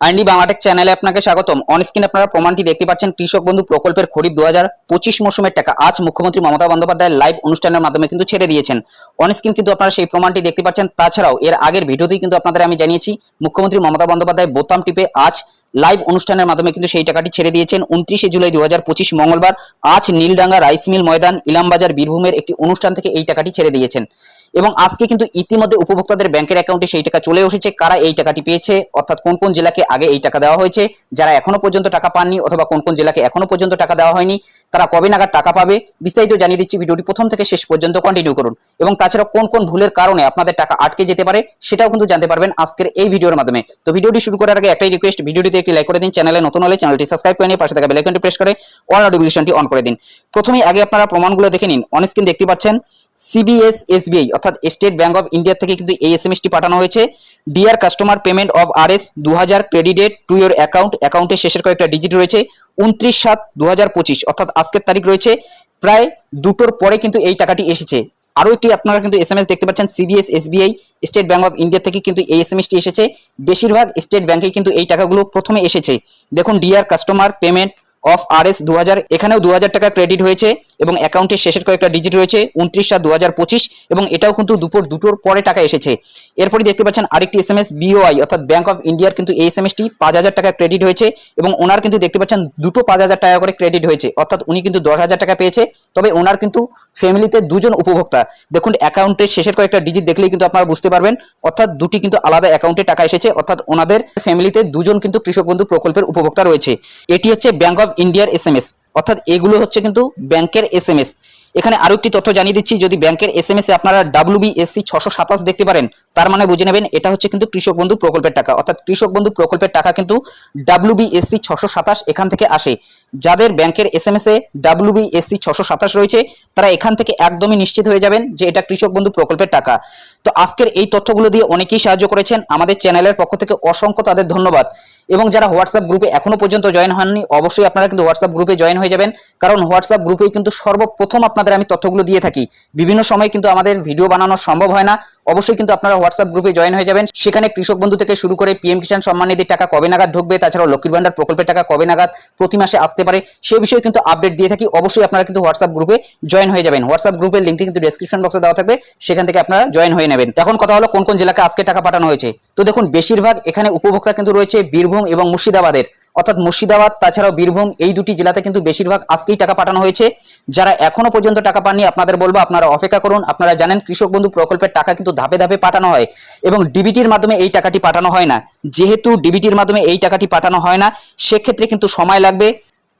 আইনডি বাংলাটেক চ্যানেলে আপনাকে স্বাগতম। অন স্ক্রিন আপনারা প্রমাণটি দেখতে পাচ্ছেন। কৃষক বন্ধু প্রকল্পের খরিফ দু হাজার পঁচিশ মৌসুমের টাকা। আজ মুখ্যমন্ত্রী মমতা বন্দ্যোপাধ্যায় লাইভ অনুষ্ঠানের মাধ্যমে কিন্তু ছেড়ে দিয়েছেন। অন স্ক্রিন কিন্তু আপনারা সেই প্রমাণটি দেখতে পাচ্ছেন। তাছাড়াও এর আগের ভিডিওতেই কিন্তু আপনাদের আমি জানিয়েছি, মুখ্যমন্ত্রী মমতা বন্দ্যোপাধ্যায় বোতাম টিপে আজ লাইভ অনুষ্ঠানের মাধ্যমে কিন্তু সেই টাকাটি ছেড়ে দিয়েছেন। উনত্রিশে জুলাই দু হাজার পঁচিশ মঙ্গলবার আজ নীলডাঙ্গা রাইস মিল ময়দান ইলামবাজার বীরভূমের একটি অনুষ্ঠান থেকে এই টাকাটি ছেড়ে দিয়েছেন। এবং আজকে কিন্তু ইতিমধ্যে উপভোক্তাদের ব্যাংকের অ্যাকাউন্টে সেই টাকা চলে এসেছে। কারা এই টাকাটি পেয়েছে? অর্থাৎ কোন কোন জেলাকে আগে এই টাকা দেওয়া হয়েছে? যারা এখনও পর্যন্ত টাকা পাননি অথবা কোন কোন জেলাকে এখনও পর্যন্ত টাকা দেওয়া হয়নি, তারা কবে নাগাদ টাকা পাবে? বিস্তারিত জানিয়ে দিচ্ছি ভিডিওটি প্রথম থেকে শেষ পর্যন্ত কন্টিনিউ করুন। এবং তাছাড়া কোন কোন ভুলের কারণে আপনাদের টাকা আটকে যেতে পারে, সেটাও কিন্তু জানতে পারবেন আজকের এই ভিডিওর মাধ্যমে। তো ভিডিওটি শুরু করার আগে একটাই রিকোয়েস্ট ভিডিওটিতে একটি লাইক করে দিন চ্যানেলে নতুন হলে চ্যানেলটি সাবস্ক্রাইব করে নিয়ে পাশে থাকা বেল আইকনটি প্রেস করে অল নোটিফিকেশনটি অন করে দিন। প্রথমেই আগে আপনারা প্রমাণগুলো দেখে নিন। অন স্ক্রিন দেখতে পাচ্ছেন সিবিএস এসবিআই অর্থাৎ স্টেট ব্যাংক অফ ইন্ডিয়া থেকে কিন্তু এই এসএমএসটি পাঠানো হয়েছে। Dear customer payment of RS দু হাজার ক্রেডিটেড টু ইয়োর অ্যাকাউন্ট অ্যাকাউন্টের শেষের কয়েকটা ডিজিট রয়েছে। উনত্রিশ সাত দু অর্থাৎ আজকের তারিখ রয়েছে। প্রায় দুটোর পরে কিন্তু এই টাকাটি এসেছে। আরও একটি আপনারা কিন্তু এস দেখতে পাচ্ছেন CBS SBI State Bank of India থেকে কিন্তু এই এস এসেছে। বেশিরভাগ স্টেট ব্যাংকে কিন্তু এই টাকাগুলো প্রথমে এসেছে। দেখুন dear customer payment of R S দু হাজার এখানেও দু হাজার টাকা ক্রেডিট হয়েছে এবং অ্যাকাউন্টের শেষের কয়েকটা ডিজিট রয়েছে, উনত্রিশ সাত দু এবং এটাও কিন্তু দুপুর দুটোর পরে টাকা এসেছে। এরপরে দেখতে পাচ্ছেন আরেকটি S M S B O I অর্থাৎ ব্যাঙ্ক অফ ইন্ডিয়ার কিন্তু এই এস এম এসটি পাঁচ হাজার টাকা ক্রেডিট হয়েছে এবং ওনার কিন্তু দেখতে পাচ্ছেন দুটো পাঁচ হাজার টাকা করে ক্রেডিট হয়েছে, অর্থাৎ উনি কিন্তু দশ হাজার টাকা পেয়েছে। তবে ওনার কিন্তু ফ্যামিলিতে দুজন উপভোক্তা। দেখুন অ্যাকাউন্টের শেষের কয়েকটা ডিজিট দেখলেই কিন্তু আপনারা বুঝতে পারবেন, অর্থাৎ দুটি কিন্তু আলাদা অ্যাকাউন্টে টাকা এসেছে, অর্থাৎ ওনাদের ফ্যামিলিতে দুজন কিন্তু কৃষক বন্ধু প্রকল্পের উপভোক্তা রয়েছে। এটি হচ্ছে ব্যাঙ্ক অফ ইন্ডিয়ার এস এম এস অর্থাৎ এগুলো হচ্ছে কিন্তু ব্যাংকের এস এম এস এখানে আরও একটি তথ্য জানিয়ে দিচ্ছি, যদি ব্যাংকের এস এম এস এ আপনারা ডাব্লিউবিএসসি ছশো সাতাশ দেখতে পারেন, তার মানে বুঝে নেবেন এটা হচ্ছে কিন্তু কৃষক বন্ধু প্রকল্পের টাকা। অর্থাৎ কৃষক বন্ধু প্রকল্পের টাকা কিন্তু ডাব্লিউবিএসসি ছশো সাতাশ এখান থেকে আসে। যাদের ব্যাংকের S M S A WBSC ছশো সাতাশ রয়েছে, তারা এখান থেকে একদমই নিশ্চিত হয়ে যাবেন যে এটা কৃষক বন্ধু প্রকল্পের টাকা। তো আজকের এই তথ্যগুলো দিয়ে অনেকেই সাহায্য করেছেন। আমাদের চ্যানেলের পক্ষ থেকে অসংখ্য তাদের ধন্যবাদ। এবং যারা হোয়াটসঅ্যাপ গ্রুপে এখনও পর্যন্ত জয়েন হননি, অবশ্যই আপনারা কিন্তু হোয়াটসঅ্যাপ গ্রুপে জয়েন হয়ে যাবেন। কারণ হোয়াটসঅ্যাপ গ্রুপেই কিন্তু সর্বপ্রথম আপনাদের আমি তথ্যগুলো দিয়ে থাকি। বিভিন্ন সময় কিন্তু আমাদের ভিডিও বানানো সম্ভব হয় না। অবশ্যই কিন্তু আপনারা হোয়াটসঅ্যাপ গ্রুপে জয়েন হয়ে যাবেন। সেখানে কৃষক বন্ধু থেকে শুরু করে পিএম কিষাণ সম্মান নিধির টাকা কবে নাগাদ ঢুকবে, তাছাড়াও লক্ষ্মীর ভান্ডার প্রকল্পের টাকা কবে নাগাদ প্রতি মাসে আসতে পারে, সে বিষয়ে কিন্তু আপডেট দিয়ে থাকি। অবশ্যই আপনারা কিন্তু হোয়াটসঅ্যাপ গ্রুপে জয়েন হয়ে যাবেন। হোয়াটসঅ্যাপ গ্রুপের লিঙ্কটি কিন্তু ডেসক্রিপশন বক্সে দেওয়া থাকবে। সেখান থেকে আপনারা জয়েন হয়ে নেবেন। এখন কথা হলো কোন কোন জেলাকে আজকে টাকা পাঠানো হয়েছে। তো দেখুন, বেশিরভাগ এখানে উপভোক্তা কিন্তু রয়েছে বীরভূম এবং মুর্শিদাবাদের। অর্থাৎ মুর্শিদাবাদ, তাছাড়াও বীরভূম, এই দুটি জেলাতে কিন্তু বেশিরভাগ আজকেই টাকা পাঠানো হয়েছে। যারা এখনও পর্যন্ত টাকা পাননি, আপনাদের বলব, আপনারা অপেক্ষা করুন। আপনারা জানেন, কৃষক বন্ধু প্রকল্পের টাকা কিন্তু ধাপে ধাপে পাঠানো হয় এবং ডিবিটির মাধ্যমে এই টাকাটি পাঠানো হয় না। যেহেতু ডিবিটির মাধ্যমে এই টাকাটি পাঠানো হয় না, সেক্ষেত্রে কিন্তু সময় লাগবে।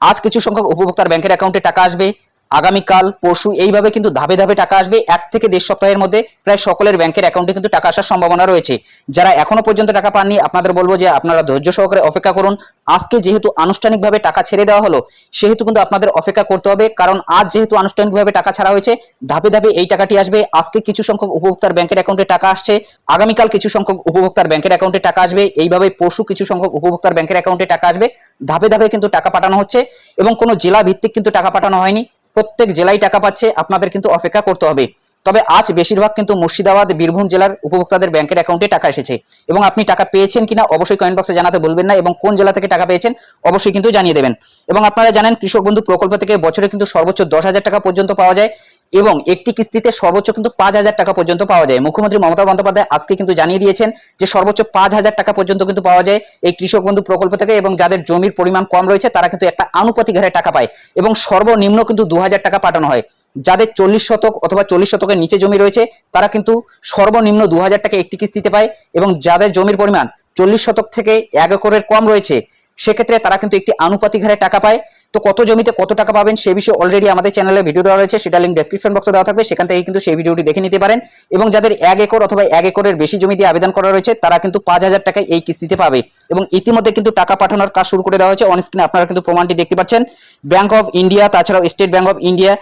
আজ কিছু সংখ্যক উপভোক্তার ব্যাংকের অ্যাকাউন্টে টাকা আসবে। আগামীকাল, পরশু এইভাবে কিন্তু ধাপে ধাপে টাকা আসবে। এক থেকে দেড় সপ্তাহের মধ্যে প্রায় সকলের ব্যাংকের অ্যাকাউন্টে কিন্তু টাকা আসার সম্ভাবনা রয়েছে। যারা এখনও পর্যন্ত টাকা পাননি, আপনাদের বলব যে আপনারা ধৈর্য সহকারে অপেক্ষা করুন। আজকে যেহেতু আনুষ্ঠানিকভাবে টাকা ছেড়ে দেওয়া হলো, সেহেতু কিন্তু আপনাদের অপেক্ষা করতে হবে। কারণ আজ যেহেতু আনুষ্ঠানিকভাবে টাকা ছাড়া হয়েছে, ধাপে ধাপে এই টাকাটি আসবে। আজকে কিছু সংখ্যক উপভোক্তার ব্যাংকের অ্যাকাউন্টে টাকা আসছে। আগামীকাল কিছু সংখ্যক উপভোক্তার ব্যাংকের অ্যাকাউন্টে টাকা আসবে। এইভাবে পরশু কিছু সংখ্যক উপভোক্তার ব্যাংকের অ্যাকাউন্টে টাকা আসবে। ধাপে ধাপে কিন্তু টাকা পাঠানো হচ্ছে এবং কোনো জেলা ভিত্তিক কিন্তু টাকা পাঠানো হয়নি। প্রত্যেক জেলায় টাকা পাচ্ছে, আপনাদের কিন্তু অপেক্ষা করতে হবে। তবে আজ বেশিরভাগ কিন্তু মুর্শিদাবাদ, বীরভূম জেলার উপভোক্তাদের ব্যাংকের অ্যাকাউন্টে টাকা এসেছে। এবং আপনি টাকা পেয়েছেন কিনা অবশ্যই কয়েন বক্সে জানাতে বলবেন না এবং কোন জেলা থেকে টাকা পেয়েছেন অবশ্যই কিন্তু জানিয়ে দেবেন। এবং আপনারা জানেন, কৃষক বন্ধু প্রকল্প থেকে বছরে কিন্তু সর্বোচ্চ দশ হাজার টাকা পর্যন্ত পাওয়া যায়। এবং একটি কিস্তিতে সর্বোচ্চ কিন্তু পাঁচ হাজার টাকা পর্যন্ত পাওয়া যায়। মুখ্যমন্ত্রী মমতা বন্দ্যোপাধ্যায় আজকে কিন্তু জানিয়ে দিয়েছেন যে সর্বোচ্চ পাঁচ হাজার টাকা পর্যন্ত কিন্তু পাওয়া যায় এই কৃষক বন্ধু প্রকল্প থেকে এবং যাদের জমির পরিমাণ কম রয়েছে তারা কিন্তু একটা আনুপাতিক হারে টাকা পায় এবং সর্বনিম্ন কিন্তু দু হাজার টাকা পাঠানো হয়। যাদের চল্লিশ শতক অথবা চল্লিশ শতকের নিচে জমি রয়েছে তারা কিন্তু সর্বনিম্ন দু হাজার টাকা একটি কিস্তিতে পায় এবং যাদের জমির পরিমাণ চল্লিশ শতক থেকে এক একরের কম রয়েছে সেক্ষেত্রে তারা কিন্তু একটি আনুপাতিক হারে টাকা পায়। তো কত জমিতে কত টাকা পাবেন সে বিষয়ে অলরেডি আমাদের চ্যানেলে ভিডিও দেওয়া রয়েছে, সেটা লিঙ্ক ডেসক্রিপশন বক্সে দেওয়া থাকবে। সেখান থেকে কিন্তু সেই ভিডিওটি দেখে নিতে পারেন। এবং যাদের এক একর অথবা এক একরের বেশি জমি দিয়ে আবেদন করা রয়েছে, তারা কিন্তু পাঁচ হাজার টাকায় এই কিস্তিতে পাবে। এবং ইতিমধ্যে কিন্তু টাকা পাঠানোর কাজ শুরু করে দেওয়া হয়েছে। অন স্ক্রিনে আপনারা কিন্তু প্রমাণটি দেখতে পাচ্ছেন। ব্যাংক অফ ইন্ডিয়া তাছাড়াও স্টেট ব্যাংক অফ ইন্ডিয়া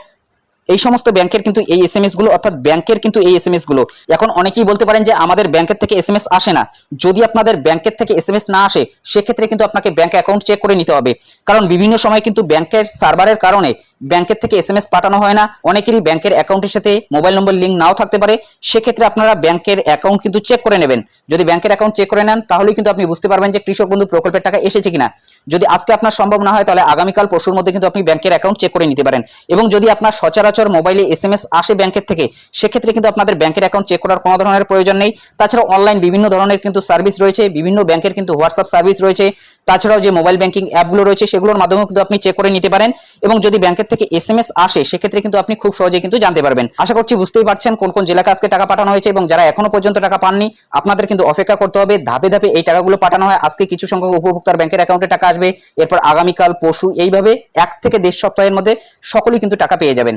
এই সমস্ত ব্যাংকের কিন্তু এই এস এম এসগুলো, অর্থাৎ ব্যাংকের কিন্তু এই এস এমগুলো। এখন অনেকেই বলতে পারেন যে আমাদের ব্যাংকের থেকে এস এম আসে না। যদি আপনাদের ব্যাংকের থেকে এস এম এস না আসে, সেক্ষেত্রে কিন্তু আপনাকে ব্যাংক অ্যাকাউন্ট চেক করে নিতে হবে। কারণ বিভিন্ন সময় কিন্তু ব্যাংকের সার্ভারের কারণে ব্যাংকের থেকে এস এম এস পাঠানো হয় না। অনেকেরই ব্যাংকের অ্যাকাউন্টের সাথে মোবাইল নম্বর লিঙ্ক নাও থাকতে পারে। সেক্ষেত্রে আপনারা ব্যাংকের অ্যাকাউন্ট কিন্তু চেক করে নেবেন। যদি ব্যাংকের অ্যাকাউন্ট চেক করে নেন, তাহলেই কিন্তু আপনি বুঝতে পারবেন যে কৃষক বন্ধু প্রকল্পের টাকা এসেছে কিনা। যদি আজকে আপনার সম্ভব না হয়, তাহলে আগামীকাল, পরশুর মধ্যে কিন্তু আপনি ব্যাংকের অ্যাকাউন্ট চেক করে নিতে পারেন। এবং যদি আপনার সচরাচর মোবাইলে এস এম এস আসে ব্যাংকের থেকে, সেক্ষেত্রে কিন্তু আপনাদের ব্যাংকের অ্যাকাউন্ট চেক করার কোনো ধরনের প্রয়োজন নেই। তাছাড়া অনলাইন বিভিন্ন ধরনের কিন্তু সার্ভিস রয়েছে, বিভিন্ন ব্যাংকের কিন্তু হোয়াটসঅ্যাপ সার্ভিস রয়েছে। তাছাড়াও যে মোবাইল ব্যাংকিং অ্যাপগুলো রয়েছে, সেগুলোর মাধ্যমেও কিন্তু আপনি চেক করে নিতে পারেন এবং যদি ব্যাংকের থেকে এস এম এস আসে, সেক্ষেত্রে কিন্তু আপনি খুব সহজে কিন্তু জানতে পারবেন। আশা করছি বুঝতেই পারছেন কোন কোন জেলাকে আজকে টাকা পাঠানো হয়েছে এবং যারা এখনও পর্যন্ত টাকা পাননি, আপনাদের কিন্তু অপেক্ষা করতে হবে। ধাপে ধাপে এই টাকাগুলো পাঠানো হয়। আজকে কিছু সংখ্যক উপভোক্তার ব্যাংকের অ্যাকাউন্টে টাকা আসবে। এরপর আগামীকাল, পরশু এইভাবে এক থেকে দেড় সপ্তাহের মধ্যে সকলেই কিন্তু টাকা পেয়ে যাবেন।